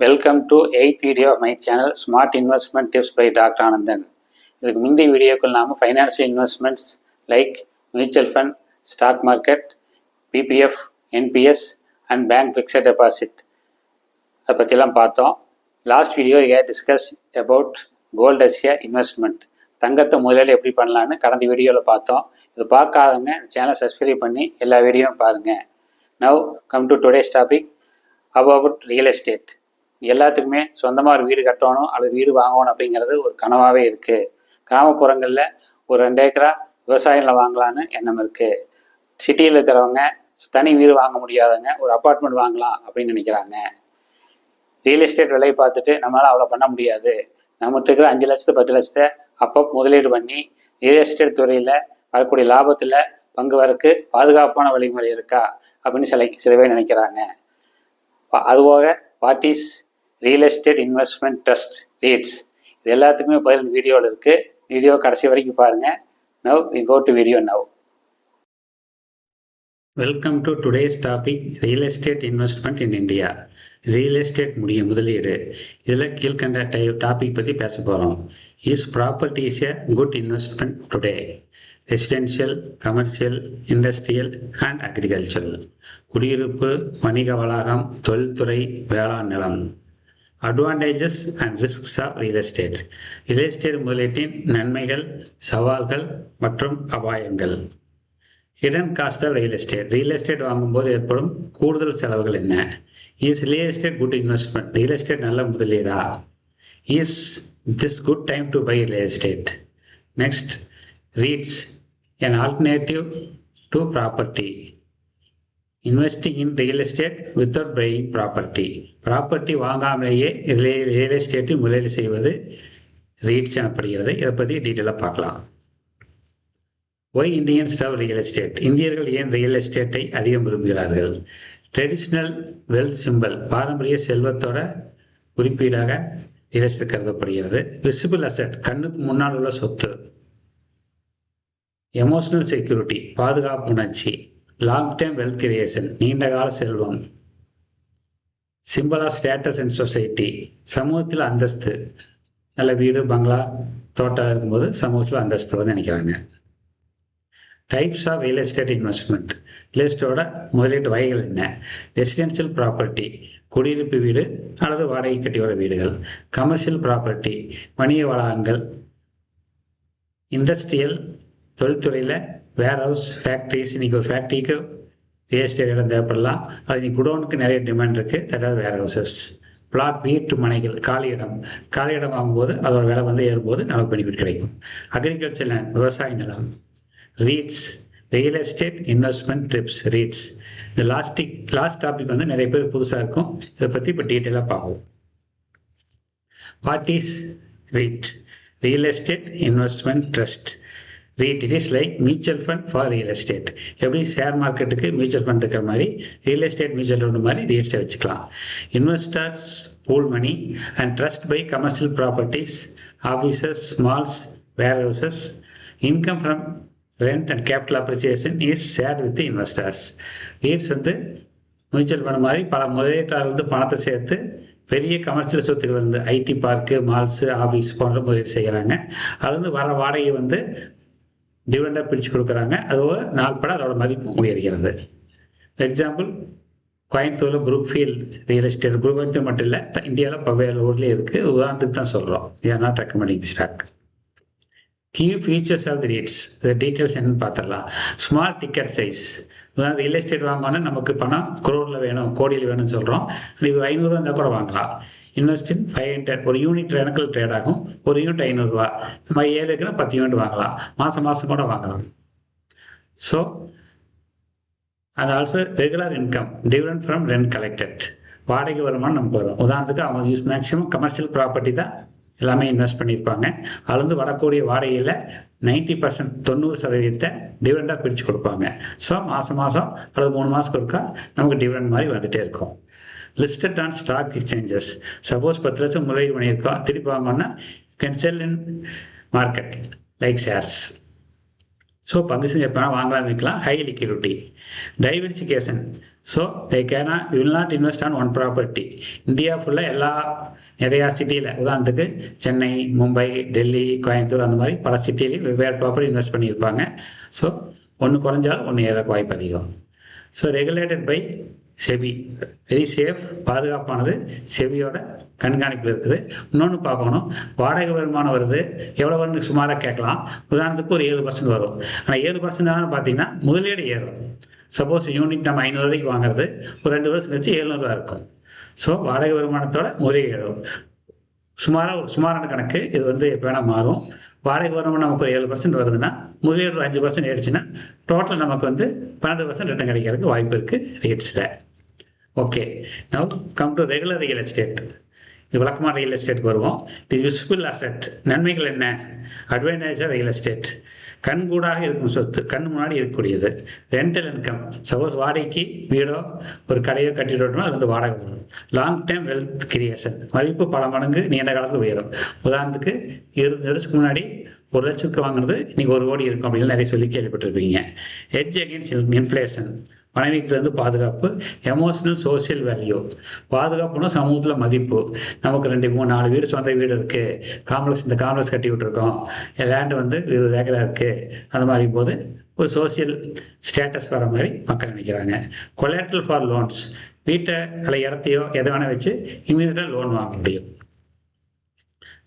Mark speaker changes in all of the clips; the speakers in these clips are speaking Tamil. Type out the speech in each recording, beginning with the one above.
Speaker 1: Welcome to eighth video of my channel smart investment tips by doctor Anandan இதுக்கு முந்தைய வீடியோக்கள் நாம் financial investments like mutual fund stock market PPF NPS and bank fixed deposit அதை பற்றிலாம் பார்த்தோம். Last video I discuss about gold as a investment தங்கத்தை முதலீடு எப்படி பண்ணலான்னு கடந்த வீடியோவில் பார்த்தோம். இது பார்க்காதவங்க சேனலை சப்ஸ்கிரைப் பண்ணி எல்லா வீடியோவும் பாருங்கள் now come to today's topic about real estate எல்லாத்துக்குமே சொந்தமாக ஒரு வீடு கட்டணும் அல்லது வீடு வாங்கணும் அப்படிங்கிறது ஒரு கனவாகவே இருக்குது கிராமப்புறங்களில் ஒரு ரெண்டு ஏக்கரா விவசாயத்தில் வாங்கலான்னு எண்ணம் இருக்குது சிட்டியில் இருக்கிறவங்க தனி வீடு வாங்க முடியாதவங்க ஒரு அப்பார்ட்மெண்ட் வாங்கலாம் அப்படின்னு நினைக்கிறாங்க. ரியல் எஸ்டேட் விலையை பார்த்துட்டு நம்மளால் அவ்வளோ பண்ண முடியாது. நம்மகிட்ட இருக்கிற அஞ்சு லட்சத்து பத்து லட்சத்தை அப்போ முதலீடு பண்ணி ரியல் எஸ்டேட் துறையில் வரக்கூடிய லாபத்தில் பங்கு வரக்கு பாதுகாப்பான வழிமுறை இருக்கா அப்படின்னு சில சிலவே நினைக்கிறாங்க. அதுபோக what is real estate investment trust REITs இது எல்லாத்துக்குமே பதில் வீடியோவில் இருக்குது வீடியோ கடைசி வரைக்கும் பாருங்கள் now we go to video now welcome to today's topic real estate investment in India real estate முடிய முதலீடு. இதில் கீழ்கண்ட டை டாபிக் பற்றி பேச போகிறோம் is property is a good investment today residential commercial industrial and agricultural குடியிருப்பு வணிக வளாகம் தொழில்துறை வேளாண் நிலம். Advantages and risks of real estate real estate முதலீட்டின் நன்மைகள் சவால்கள் மற்றும் அபாயங்கள். Hidden cost of real estate real estate வாங்கும்போது ஏற்படும் கூடுதல் செலவுகள் என்ன? Is real estate good investment real estate நல்ல முதலீடா? Is this good time to buy real estate next REITs an alternative to property investing in real estate without buying property property வாங்காமலேயே real எஸ்டேட்டில் முதலீடு செய்வது ரீட்ஸ் எனப்படுகிறது. இதை பற்றி டீட்டெயிலாக பார்க்கலாம். Why Indians love real estate இந்தியர்கள் ஏன் ரியல் எஸ்டேட்டை அதிகம் விரும்புகிறார்கள்? ட்ரெடிஷ்னல் வெல்த் சிம்பல் பாரம்பரிய செல்வத்தோட குறிப்பீடாக ரியல் எஸ்டேட் கருதப்படுகிறது. விசிபிள் அசெட் கண்ணுக்கு முன்னால் உள்ள சொத்து. எமோஷனல் செக்யூரிட்டி பாதுகாப்பு உணர்ச்சி. லாங் டைம் வெல்த் கிரியேஷன் நீண்டகால செல்வம். Simple of status and society சமூகத்தில் அந்தஸ்து. நல்ல வீடு பங்களா தோட்டம் இருக்கும்போது சமூகத்தில் அந்தஸ்து வந்து நினைக்கிறாங்க. Types of real estate investment real எஸ்டேட்டோட முதலீட்டு வகைகள் என்ன? ரெசிடென்ஷியல் ப்ராப்பர்ட்டி குடியிருப்பு வீடு அல்லது வாடகை கட்டியோட வீடுகள். கமர்ஷியல் ப்ராப்பர்ட்டி வணிக வளாகங்கள். இண்டஸ்ட்ரியல் தொழில்துறையில் வேர் ஹவுஸ் ஃபேக்ட்ரிஸ் இன்றைக்கி ஒரு ஃபேக்ட்ரிக்கு ரியல் எஸ்டேட் இடம் தேவைப்படலாம். அது இன்னைக்கு குடோனுக்கு நிறைய டிமாண்ட் இருக்குது தட்டாவது வேர் ஹவுசஸ். பிளாட் வீட்டு மனைகள் காலி இடம். காலி இடம் வாங்கும்போது அதோட விலை வந்து ஏறும்போது நமக்கு பெனிஃபிட் கிடைக்கும். அக்ரிகல்ச்சர் லேண்ட் விவசாய நிலம் REITs real estate investment trips REITs இந்த லாஸ்டிக் லாஸ்ட் டாபிக் வந்து நிறைய பேர் புதுசாக இருக்கும். இதை பற்றி இப்போ டீட்டெயிலாக பார்ப்போம். What is REIT real estate investment trust REIT it is like mutual fund for real estate எப்படி ஷேர் மார்க்கெட்டுக்கு மியூச்சுவல் ஃபண்ட் இருக்கிற மாதிரி ரியல் எஸ்டேட் மியூச்சுவல் ஃபண்ட் மாதிரி ரீட்ஸை வச்சுக்கலாம். Investors pool money and trust by commercial properties offices malls warehouses income from rent and capital appreciation is share with investors REITs வந்து மியூச்சுவல் ஃபண்ட் மாதிரி பல முதலீட்டாளர் வந்து பணத்தை சேர்த்து பெரிய கமர்ஷியல் சொத்துக்கள் வந்து ஐடி பார்க்கு மால்ஸு ஆஃபீஸ் போன்ற முதலீடு செய்கிறாங்க. அது வந்து வர வாடகை வந்து டிவிடெண்டாக பிரித்து கொடுக்குறாங்க. அது ஒரு நாள் பட அதோட மதிப்பு உயர்கிறது. எக்ஸாம்பிள் கோயம்புத்தூரில் புரூக்ஃபீல்ட் ரியல் எஸ்டேட் கோயம்புத்தூர் மட்டும் இல்லை இந்தியாவில் பல்வேறு ஊர்லேயே இருக்குது உதாரணத்துக்கு தான் சொல்கிறோம் I not recommending stock key features of the REITs details என்னன்னு பார்த்துடலாம். Small ticket size real estate வாங்கணும்னா நமக்கு பணம் குரோரில் வேணும் கோடியில் வேணும்னு சொல்கிறோம் இது ஒரு ஐநூறுரூவா இருந்தால் கூட வாங்கலாம். இன்வெஸ்ட் இன் ஃபைவ் ஹண்ட்ரட் ஒரு யூனிட் கணக்கில் ட்ரேட் ஆகும். ஒரு யூனிட் ஐநூறுரூவா நம்ம ஏழு இருக்குன்னா பத்து யூனிட் வாங்கலாம். மாதம் மாதம் கூட வாங்கலாம். So and also regular income different from rent collected வாடகை வருமானம் நமக்கு வரும். உதாரணத்துக்கு அவங்க யூஸ் மேக்ஸிமம் கமர்ஷியல் ப்ராப்பர்ட்டி தான் எல்லாமே இன்வெஸ்ட் பண்ணியிருப்பாங்க. அளந்து வரக்கூடிய வாடகையில் நைன்டி பர்சன்ட் தொண்ணூறு சதவீதத்தை டிவிடெண்டாக பிரித்து கொடுப்பாங்க. ஸோ மாதம் மாதம் அல்லது மூணு மாதத்துக்கு ஒருக்கா நமக்கு டிவிடெண்ட் மாதிரி வந்துகிட்டே இருக்கும். Listed on stock exchanges suppose பத்து லட்சம் முதலீடு பண்ணியிருக்கோம். திருப்பி வாங்கணும்னா can sell in market like shares so பங்கு செஞ்சு எப்போனா வாங்கலாம் விற்கலாம் high liquidity diversification so they can will not invest on one property India ஃபுல்லாக எல்லா நிறையா சிட்டியில். உதாரணத்துக்கு சென்னை மும்பை டெல்லி கோயம்புத்தூர் அந்த மாதிரி பல சிட்டிலையும் வெவ்வேறு ப்ராப்பர்ட்டி இன்வெஸ்ட் பண்ணியிருப்பாங்க. ஸோ ஒன்று குறைஞ்சாலும் ஒன்று ஏற வாய்ப்பு அதிகம். So regulated by SEBI very safe பாதுகாப்பானது செவியோட கண்காணிப்பில் இருக்குது. இன்னொன்று பார்க்கணும். வாடகை வருமானம் வருது. எவ்வளோ வரும்னு சுமாராக கேட்கலாம். உதாரணத்துக்கு ஒரு ஏழு பர்சன்ட் வரும். ஆனால் ஏழு பர்சன்ட் தானே பார்த்தீங்கன்னா முதலீடு ஏறும். சப்போஸ் யூனிட் நம்ம ஐநூறுரூவாய்க்கு வாங்குறது ஒரு ரெண்டு வருஷம் கழிச்சு எழுநூறுவா இருக்கும். ஸோ வாடகை வருமானத்தோட முதலீடு சுமாராக ஒரு சுமாரான கணக்கு. இது வந்து எப்போ வேணால் மாறும். வாடகை வருமானம் நமக்கு ஒரு ஏழு பர்சன்ட் வருதுன்னா முதலீடு ஒரு அஞ்சு பர்சன்ட் ஏறிச்சுன்னா டோட்டல் நமக்கு வந்து பன்னெண்டு பர்சன்ட் ரிட்டர்ன் கிடைக்கிறதுக்கு வாய்ப்பு இருக்குது ரேட்ஸில் okay now come to regular real estate விளக்கமான ரியல் எஸ்டேட் வருவோம். இட் விசிபிள் அசெட் நன்மைகள் என்ன? அட்வான்டேஜ் ஆஃப் ரியல் எஸ்டேட் கண்கூடாக இருக்கும் சொத்து கண் முன்னாடி இருக்கக்கூடியது. ரெண்டல் இன்கம் சப்போஸ் வாடகைக்கு வீடோ ஒரு கடையோ கட்டிட்டோம்னா அது வந்து வாடகை வரும் லாங் டைம் வெல்த் கிரியேஷன் மதிப்பு பல மடங்கு நீண்ட காலத்துக்கு உயரும். உதாரணத்துக்கு இருபது வருஷத்துக்கு முன்னாடி ஒரு லட்சத்துக்கு வாங்குறது இன்னைக்கு ஒரு கோடி இருக்கும் அப்படின்னு நிறைய சொல்லி கேள்விப்பட்டிருப்பீங்க. எட்ஜ் அகேன்ஸ்ட் இன்ஃப்ளேஷன் மனைவிக்கிறது பாதுகாப்பு எமோஷனல் சோசியல் வேல்யூ பாதுகாப்புனா சமூகத்தில் மதிப்பு. நமக்கு ரெண்டு மூணு நாலு வீடு சொந்த வீடு இருக்குது காம்ப்ளெக்ஸ் இந்த காம்ப்ளெக்ஸ் கட்டி விட்டுருக்கோம். லேண்டு வந்து இருபது ஏக்கரா இருக்குது அந்த மாதிரி போது ஒரு சோசியல் ஸ்டேட்டஸ் வர மாதிரி மக்கள் நினைக்கிறாங்க. கொலேட்ரல் ஃபார் லோன்ஸ் வீட்டை அல்ல இடத்தையோ எதை வேணால் வச்சு இமீடியட்டாக லோன் வாங்க முடியும்.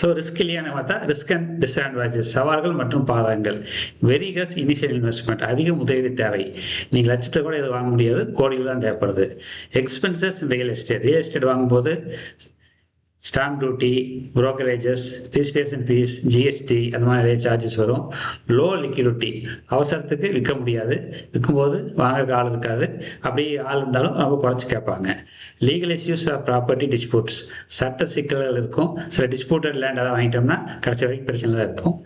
Speaker 1: ஸோ ரிஸ்க் இல்லையான்னு பார்த்தா ரிஸ்க் அண்ட் டிஸ்அட்வான்டேஜஸ் சவால்கள் மற்றும் பாதகங்கள். வெரி கஸ் இனிஷியல் இன்வெஸ்ட்மெண்ட் அதிக முதலீடு தேவை. நீங்கள் லட்சத்தை கூட இது வாங்க முடியாது கோடியில் தான் தேவைப்படுது. Expenses real estate real estate வாங்கும்போது stamp duty brokerages registration fees GST அந்த மாதிரி நிறைய சார்ஜஸ் வரும். லோ லிக்விடிட்டி அவசரத்துக்கு விற்க முடியாது. விற்கும்போது வாங்க ஆள் இருக்காது. அப்படி ஆள் இருந்தாலும் ரொம்ப குறைச்சி கேட்பாங்க. Legal issues of property disputes சட்ட சிக்கல்கள் இருக்கும். சில டிஸ்பியூட்டட் லேண்ட் அதை வாங்கிட்டோம்னா கடைசி வரைக்கும் பிரச்சனை தான் இருக்கும்.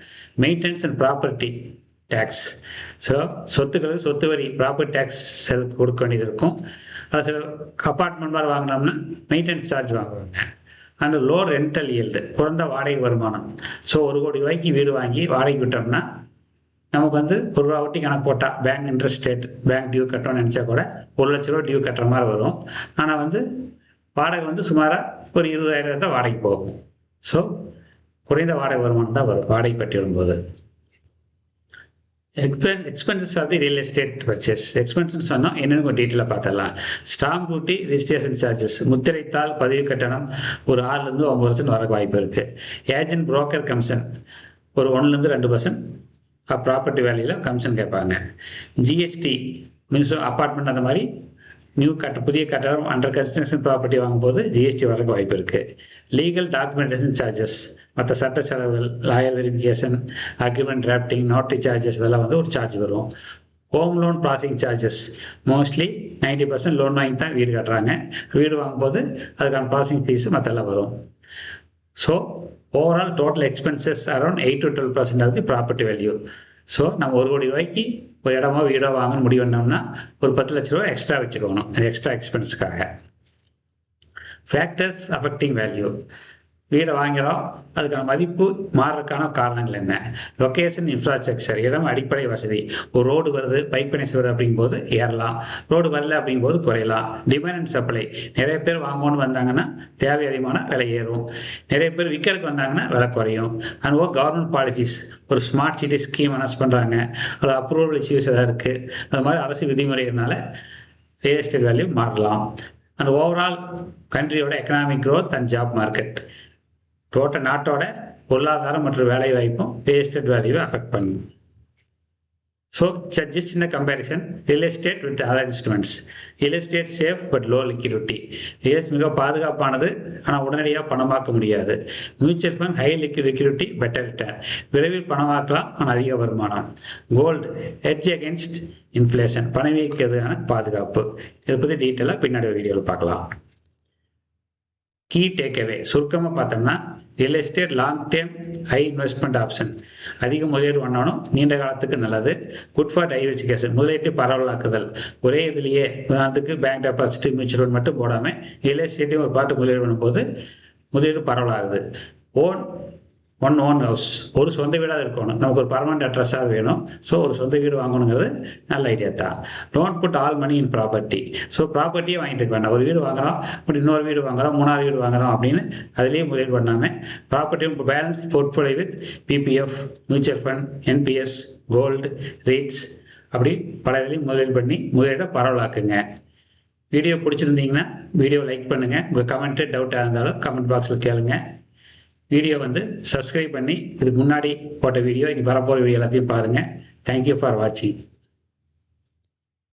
Speaker 1: Maintenance and property tax so சொத்துக்களுக்கு சொத்து வரி ப்ராப்பர்ட்டி டேக்ஸ் கொடுக்க வேண்டியது இருக்கும். அது சில அப்பார்ட்மெண்ட் மாதிரி வாங்கினோம்னா மெயின்டெனன்ஸ் சார்ஜ் வாங்குவாங்க. அண்ட் லோ ரெண்டல் yield குறைந்த வாடகை வருமானம். ஸோ ஒரு கோடி ரூபாய்க்கு வீடு வாங்கி வாடகை விட்டோம்னா நமக்கு வந்து ஒரு ரூபா ஒட்டி கணக்கு போட்டால் bank interest rate bank due கட்டணும்னு நினச்சா கூட ஒரு லட்ச ரூபா டியூ கட்டுற மாதிரி வரும். ஆனால் வந்து வாடகை வந்து சுமாராக ஒரு இருபதாயிரம் தான் வாடகை போகும். ஸோ குறைந்த வாடகை வருமானம் தான் வரும் வாடகை பற்றி வரும்போது. Expen expenses of the real estate purchase expenses சொன்னால் என்னென்னு கொஞ்சம் டீட்டெயிலாக பார்த்தலாம் ஸ்டாம்ப் டியூட்டி ரிஜிஸ்ட்ரேஷன் சார்ஜஸ் முத்திரைத்தாள் பதிவு கட்டணம் ஒரு ஆறுலேருந்து ஒம்பது பர்சன்ட் வர வாய்ப்பு இருக்குது ஏஜென்ட் புரோக்கர் கமிஷன் ஒரு ஒன்றுலேருந்து ரெண்டு பர்சன்ட் ப்ராப்பர்ட்டி வேலையில் கமிஷன் கேட்பாங்க. ஜிஎஸ்டி மீன்ஸ் அப்பார்ட்மெண்ட் அந்த மாதிரி நியூ கட்ட புதிய கட்டடம் அண்டர் கன்ஸ்ட்ரக்ஷன் ப்ராப்பர்ட்டி வாங்கும்போது ஜிஎஸ்டி வரக்கு வாய்ப்பு இருக்குது லீகல் டாக்குமெண்டேஷன் சார்ஜஸ் மற்ற சட்ட செலவுகள் lawyer verification agreement drafting notary charges இதெல்லாம் வந்து ஒரு சார்ஜ் வரும். Home loan processing charges mostly ninety percent loan வாங்கி தான் வீடு கட்டுறாங்க. வீடு வாங்கும்போது அதுக்கான ப்ராசஸிங் ஃபீஸு மற்றெல்லாம் வரும். So overall total expenses around eight to twelve percent ஆகுது ப்ராப்பர்ட்டி வேல்யூ ஸோ நம்ம ஒரு கோடி ரூபாய்க்கு ஒரு இடமோ வீடோ வாங்க முடியும்னோம்னா ஒரு பத்து லட்ச ரூபா எக்ஸ்ட்ரா வச்சுக்கணும். அந்த எக்ஸ்ட்ரா எக்ஸ்பென்ஸுக்காக ஃபேக்டர்ஸ் அஃபெக்டிங் வேல்யூ வீடை வாங்கிறோம். அதுக்கான மதிப்பு மாறுறதுக்கான காரணங்கள் என்ன? லொக்கேஷன் இன்ஃப்ராஸ்ட்ரக்சர் இடம் அடிப்படை வசதி. ஒரு ரோடு வருது பைப் கனெக்ஷன் வருது அப்படிங்கும்போது ஏறலாம். ரோடு வரல அப்படிங்கும்போது குறையலாம். டிமாண்ட் அண்ட் சப்ளை நிறைய பேர் வாங்கணும்னு வந்தாங்கன்னா தேவை அதிகமான விலை ஏறும். நிறைய பேர் விற்கிறதுக்கு வந்தாங்கன்னா விலை குறையும். அண்ட் ஓ கவர்மெண்ட் பாலிசிஸ் ஒரு ஸ்மார்ட் சிட்டி ஸ்கீம் அனௌன்ஸ் பண்ணுறாங்க அது அப்ரூவல் இஷ்யூஸ் எதாவது இருக்குது அது மாதிரி அரசு விதிமுறைகள்னால ரியல் எஸ்டேட் வேல்யூ மாறலாம். And overall கண்ட்ரியோட economic growth and job market total நாட்டோட பொருளாதாரம் மற்றும் வேலை வாய்ப்பும் ரியல் வேல்யூவை அஃபெக்ட் பண்ணும். ஸோ ஜஸ்ட் சின்ன comparison real estate with other instruments real estate safe but low liquidity ரியல்ஸ் மிக பாதுகாப்பானது ஆனால் உடனடியாக பணமாக்க முடியாது. Mutual fund high liquid liquidity better return விரைவில் பணமாக்கலாம் ஆனால் அதிக வருமானம். கோல்டு ஹெட்ஜ் அகேன்ஸ்ட் இன்ஃப்ளேஷன் பணவீக்கிறதுக்கான பாதுகாப்பு. இதை பற்றி டீட்டெயிலாக பின்னாடி வீடியோவில் பார்க்கலாம். கீ டேக்அவே சுருக்கமாக பார்த்தோம்னா real estate long term high investment option அதிக முதலீடு பண்ணணும் நீண்ட காலத்துக்கு நல்லது. குட் ஃபார் டைவர்சிகேஷன் முதலீட்டு பரவலாக்குதல். ஒரே இதுலேயே உதாரணத்துக்கு பேங்க் டெபாசிட் மியூச்சுவல் ஃபண்ட் மட்டும் போடாமல் ரியல் எஸ்டேட்டையும் ஒரு பாட்டு முதலீடு பண்ணும்போது முதலீடு பரவலாகுது. ஓன் ஒன் ஓன் ஹவுஸ் ஒரு சொந்த வீடாக இருக்கணும். நமக்கு ஒரு பர்மனெண்ட் அட்ரஸாக வேணும். ஸோ ஒரு சொந்த வீடு வாங்கணுங்கிறது நல்ல ஐடியா தான். Don't put all money in property so ப்ராப்பர்ட்டியே வாங்கிட்டு இருக்க வேண்டாம். ஒரு வீடு வாங்குறோம் அப்படி இன்னொரு வீடு வாங்குறோம் மூணாவது வீடு வாங்குறோம் அப்படின்னு அதுலேயே முதலீடு பண்ணாமல் property balance portfolio with PPF mutual fund NPS gold REITs அப்படி பல இதுலேயும் முதலீடு பண்ணி முதலீடை பரவலாக்குங்க. வீடியோ பிடிச்சிருந்தீங்கன்னா வீடியோ லைக் பண்ணுங்கள் உங்கள் கமெண்ட்டு டவுட்டாக இருந்தாலும் கமெண்ட் பாக்ஸில் கேளுங்கள் வீடியோ வந்து சப்ஸ்கிரைப் பண்ணி இதுக்கு முன்னாடி போட்ட வீடியோ இங்கே வரப்போகிற வீடியோ எல்லாத்தையும் பாருங்கள் தேங்க்யூ ஃபார் வாட்சிங்